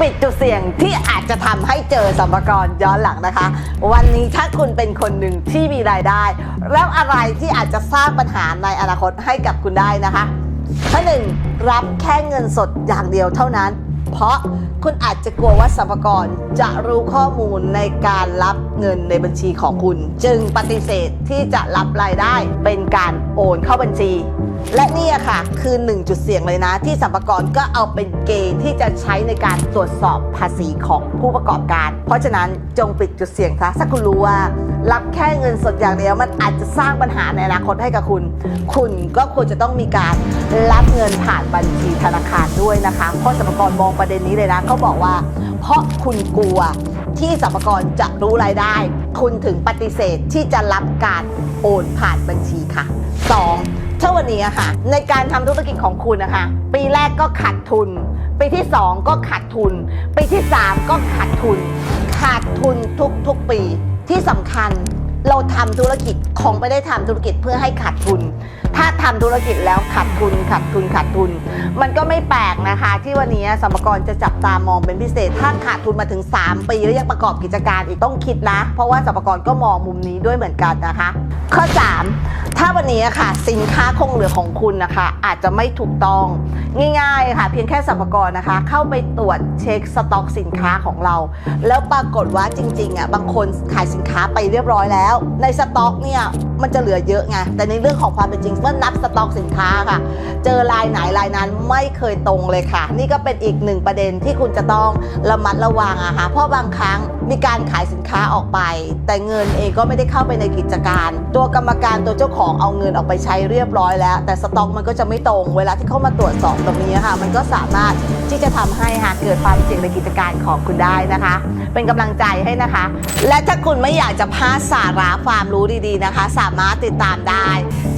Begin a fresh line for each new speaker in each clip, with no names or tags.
ปิดจุดเสี่ยงที่อาจจะทำให้เจอสัมภาระย้อนหลังนะคะ วันนี้ถ้าคุณเป็นคนหนึ่งที่มีรายได้ แล้วอะไรที่อาจจะสร้างปัญหาในอนาคตให้กับคุณได้นะคะข้อหนึ่งรับแค่เงินสดอย่างเดียวเท่านั้น เพราะคุณอาจจะกลัวว่าสัมภาระจะรู้ข้อมูลในการรับเงินในบัญชีของคุณ จึงปฏิเสธที่จะรับรายได้เป็นการโอนเข้าบัญชี และนี่อะค่ะคือหนึ่งจุดเสี่ยงเลยนะ ที่สัมภาระก็เอาเป็นเกณฑ์ที่จะใช้ในการตรวจสอบภาษีของผู้ประกอบการ เพราะฉะนั้นจงปิดจุดเสี่ยงซะถ้าคุณรู้ว่า รับแค่เงินสดอย่างเดียวมันอาจจะสร้างปัญหาในอนาคตให้กับคุณ คุณก็ควรจะต้องมีการรับเงินผ่านบัญชีธนาคารด้วยนะคะ เพราะสัมภาระมองประเด็นนี้เลยนะเขาบอกว่า เพราะคุณกลัวที่สัมภาระจะรู้รายได้ คุณถึงปฏิเสธที่จะรับการโอนผ่านบัญชีค่ะ 2. ถ้าวันนี้อะค่ะ ในการทำธุรกิจของคุณนะคะ ปีแรกก็ขาดทุน ปีที่ 2 ก็ขาดทุน ปีที่ 3 ก็ขาดทุน ขาดทุนทุกๆปีที่สำคัญเราทำธุรกิจคงไม่ได้ทำธุรกิจเพื่อให้ขาดทุน ถ้าทำธุรกิจแล้วขาดทุนขาดทุนขาดทุน มันก็ไม่แปลกนะคะ ที่วันนี้สมภารจะจับตามองเป็นพิเศษ ถ้าขาดทุนมาถึง 3 ปีแล้วยังประกอบกิจการอีกต้องคิดนะ เพราะว่าสมภารก็มองมุมนี้ด้วยเหมือนกันนะคะ ข้อ 3 ถ้าวันนี้ค่ะสินค้าคงเหลือของคุณนะคะ อาจจะไม่ถูกต้องง่ายๆค่ะ เพียงแค่สัมภารนะคะ เข้าไปตรวจเช็คสต็อกสินค้าของเรา แล้วปรากฏว่าจริงๆอะบางคนขายสินค้าไปเรียบร้อยแล้ว ในสต็อกเนี่ย มันจะเหลือเยอะไงแต่ในเรื่องของความเป็นจริง เมื่อนับสต็อกสินค้าค่ะ เจอลายไหนลายนั้นไม่เคยตรงเลยค่ะ นี่ก็เป็นอีกหนึ่งประเด็นที่คุณจะต้องระมัดระวังอะค่ะเพราะบางครั้งมีการขายสินค้าออกไป แต่เงินเองก็ไม่ได้เข้าไปในกิจการ ตัวกรรมการตัวเจ้าของเอาเงินออกไปใช้เรียบร้อยแล้ว แต่สต็อกมันก็จะไม่ตรง เวลาที่เข้ามาตรวจสอบตรงนี้ค่ะ มันก็สามารถที่จะทำให้หากเกิดความเสี่ยงในกิจการของคุณได้นะคะ เป็นกำลังใจให้นะคะ และถ้าคุณไม่อยากจะพลาดสาระความรู้ดีๆนะคะสามารถติดตามได้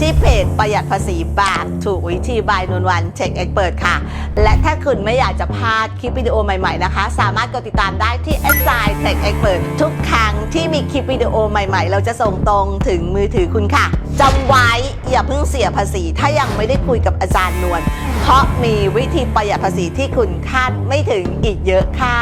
ที่เพจประหยัดภาษีแบบถูกวิธีบายนวลวันเช็คเอ็กเปิดค่ะ และถ้าคุณไม่อยากจะพลาดคลิปวิดีโอใหม่ๆนะคะ สามารถกดติดตามได้ที่แอดไซน์เช็คเอ็กเปิดทุกครั้งที่มีคลิปวิดีโอใหม่ๆ เราจะส่งตรงถึงมือถือคุณค่ะจำไว้อย่าเพิ่งเสียภาษี ถ้ายังไม่ได้คุยกับอาจารย์นวลเพราะมีวิธีประหยัดภาษีที่คุณคาดไม่ถึงอีกเยอะค่ะ